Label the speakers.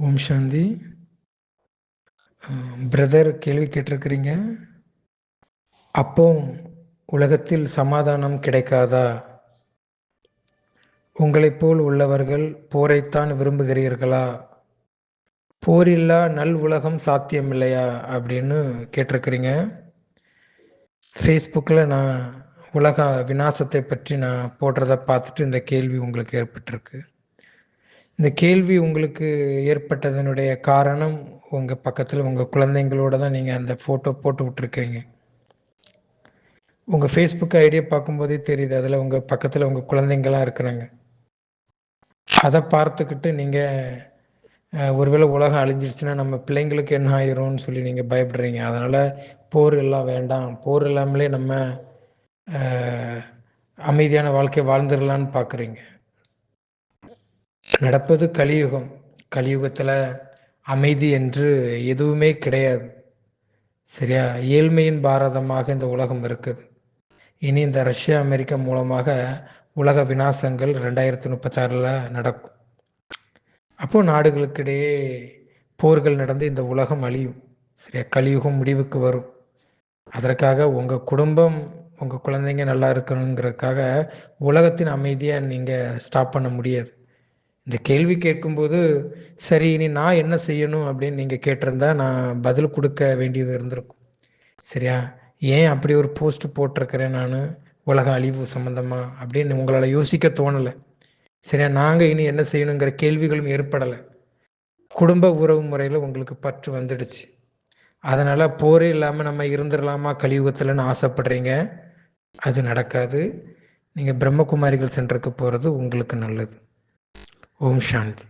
Speaker 1: ஓம் சாந்தி. Brother கேள்வி கேட்டிருக்கிறீங்க. அப்போ உலகத்தில் சமாதானம் கிடைக்காதா? உங்களைப் போல் உள்ளவர்கள் போரைத்தான் விரும்புகிறீர்களா? போரில்லா நல் உலகம் சாத்தியமில்லையா? அப்படின்னு கேட்டிருக்கிறீங்க. ஃபேஸ்புக்கில் நான் உலக விநாசத்தை பற்றி நான் போடுறத பார்த்துட்டு இந்த கேள்வி உங்களுக்கு ஏற்பட்டிருக்கு. இந்த கேள்வி உங்களுக்கு ஏற்பட்டதனுடைய காரணம் உங்கள் பக்கத்தில் உங்கள் குழந்தைங்களோட தான் நீங்கள் அந்த ஃபோட்டோ போட்டு விட்டுருக்கீங்க. உங்கள் ஃபேஸ்புக் ஐடியை பார்க்கும்போதே தெரியுது அதில் உங்கள் பக்கத்தில் உங்கள் குழந்தைங்களாம் இருக்கிறாங்க. அதை பார்த்துக்கிட்டு நீங்கள் ஒருவேளை உலகம் அழிஞ்சிருச்சுன்னா நம்ம பிள்ளைங்களுக்கு என்ன ஆயிரும்னு சொல்லி நீங்கள் பயப்படுறீங்க. அதனால் போர் எல்லாம் வேண்டாம். போர் இல்லாமலே நம்ம அமைதியான வாழ்க்கை வாழ்ந்துடலான்னு பார்க்குறீங்க நடப்பது கலியுகம். கலியுகத்தில் அமைதி என்று எதுவுமே கிடையாது. சரியா? ஏழ்மையின் பாரதமாக இந்த உலகம் இருக்குது. இனி இந்த ரஷ்யா அமெரிக்கா மூலமாக உலக விநாசங்கள் ரெண்டாயிரத்தி முப்பத்தாறில் நடக்கும். அப்போ நாடுகளுக்கிடையே போர்கள் நடந்து இந்த உலகம் அழியும். சரியா? கலியுகம் முடிவுக்கு வரும். அதற்காக உங்கள் குடும்பம் உங்கள் குழந்தைங்க நல்லா இருக்கணுங்கிறதுக்காக உலகத்தின் அமைதியை நீங்கள் ஸ்டாப் பண்ண முடியாது. இந்த கேள்வி கேட்கும்போது சரி இனி நான் என்ன செய்யணும்? அப்படின்னு நீங்கள் கேட்டிருந்தா நான் பதில் கொடுக்க வேண்டியது இருந்திருக்கும். சரியா? ஏன் அப்படி ஒரு போஸ்ட் போட்டிருக்கிறேன் நான்? உலக அழிவு சம்மந்தமாக அப்படின்னு உங்களால் யோசிக்க தோணலை. சரியா? நாங்கள் இனி என்ன செய்யணுங்கிற கேள்விகளும் ஏற்படலை. குடும்ப உறவு முறையில் உங்களுக்கு பற்று வந்துடுச்சு. அதனால் போரே இல்லாமல் நம்ம இருந்துடலாமா கலியுகத்தில்னு ஆசைப்படுறீங்க? அது நடக்காது. நீங்கள் பிரம்மகுமாரிகள் சென்டருக்கு போகிறது உங்களுக்கு நல்லது. ஓம் சாந்தி